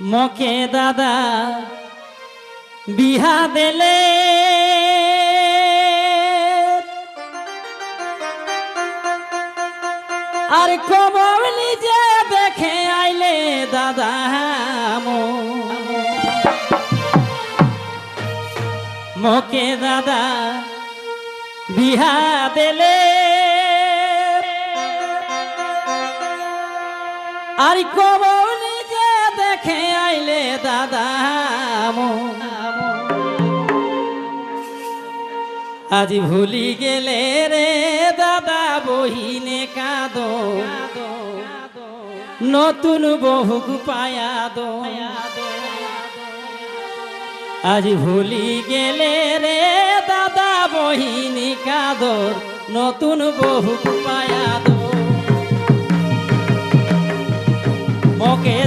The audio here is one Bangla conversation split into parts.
মকে দাদা, বিহা দেলে। আর কমলি যে দেখে আইলে দাদা মকে দাদা, বিহা দেলে। আর কমলি আজ ভুলি গেলে রে দাদা, বহিনে কাঁদো। নতুন বহুক পায়া দো। আজ ভুলি গেলে রে দাদা, বহিনী কাদর নতুন বহুক পায়া দো।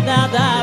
দাদা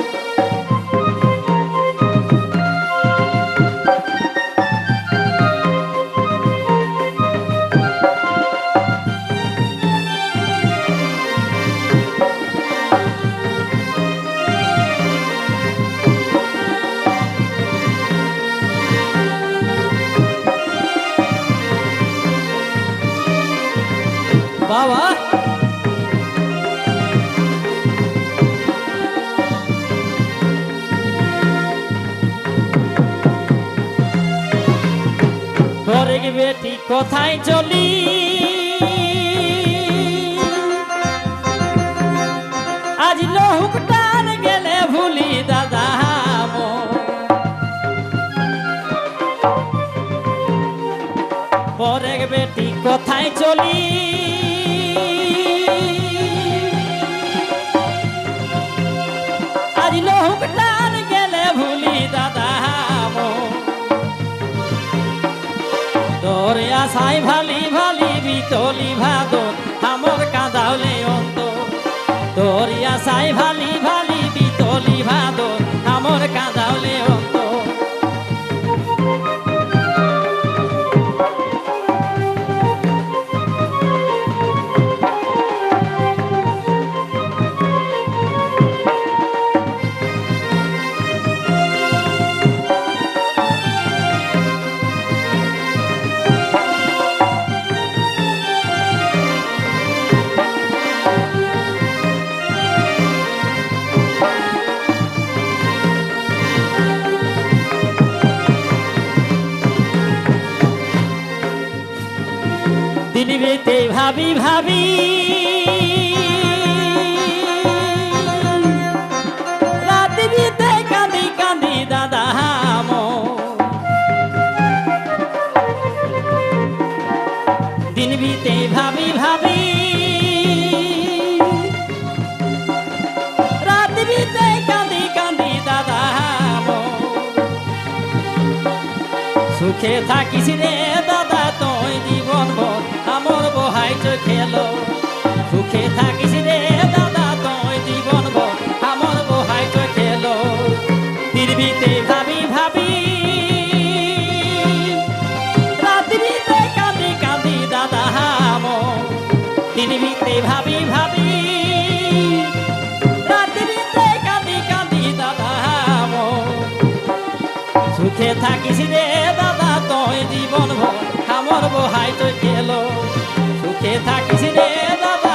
বাবা। ঘরের বেটি কোথায় চলি? আজ লহুক টান গেলে ভুলি দাদা পরের বেটি কোথায় চলি? আশাই ভালি ভালি বিতলি ভাদর আমার কাঁদাওলে অন্ত। তোর আশাই ভালি ভালি বিতলি ভাদর আমার কাঁদাওলে দিন বেতে ভাবি ভাবি। রাত বিতে কাঁদি কাঁদি দাদা মো দিন ভাবি ভাবি। দাদা থাকিস রে দাদা, তুই জীবন আমার খেলো। সুখে থাকিস রে দাদা তুই জীবন ভর আমার বহাই খেলো। দিনবিতে ভাবি ভাবি, রাত্রিতে কাঁদি কাঁদি দাদা হাম দিনবিতে ভাবি ভাবি, রাত্রিতে কাঁদি কাঁদি দাদা হাম সুখে থাকিস রে দাদা তুই জীবন ভর আমার বহাই তো খেলো। সুখে থাকিস রে দাদা।